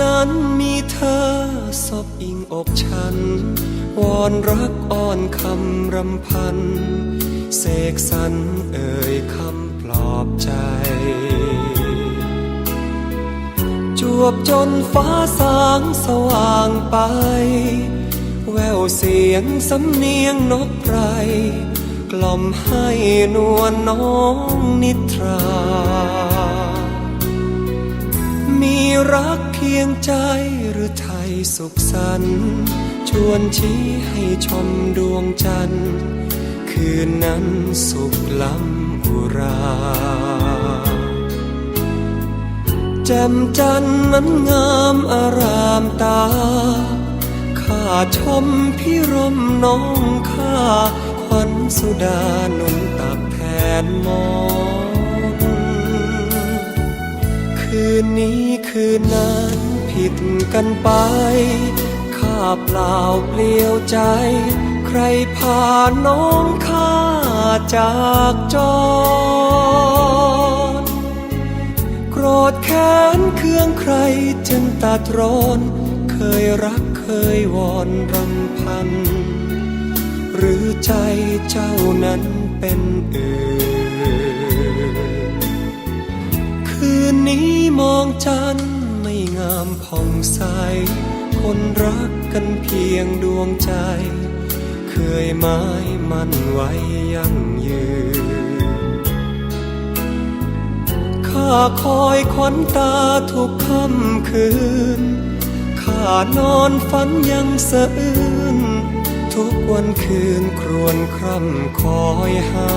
นานมีเธอสบอิงอกฉัน วอนรักอ้อนคำรำพัน เสกสรรเอ่ยคำปลอบใจ จวบจนฟ้าสางสว่างไป แววเสียงสำเนียงนกไพรกล่อมให้นวลน้องนิทรา รักเพียงใจหรือไทยสุขสันต์ชวนชี้ให้ชมดวงจันทร์คืนนั้นสุขล้ำอุราแจ่มจันทร์นั้นงามอารามตาข้าชมพิรมน้องข้าขวัญสุดาหนุนตักแทนมอง นนี้คืนนั้นผิดกันไป ข้าเปล่าเปลี่ยวใจ ใครพาน้องข้าจากจรโกรธแค้นเคืองใครจึงตัดร้อน เคยรักเคยวอนรำพัน หรือใจเจ้านั้นเป็นอื่น มองจันไม่งามผ่องใส คนรักกันเพียงดวงใจ เคยหมายมันไว้ยั่งยืน ข้าคอยขวัญตาทุกค่ำคืน ข้านอนฝันยังสะอื้น ทุกวันคืนครวญคร่ำคอยหา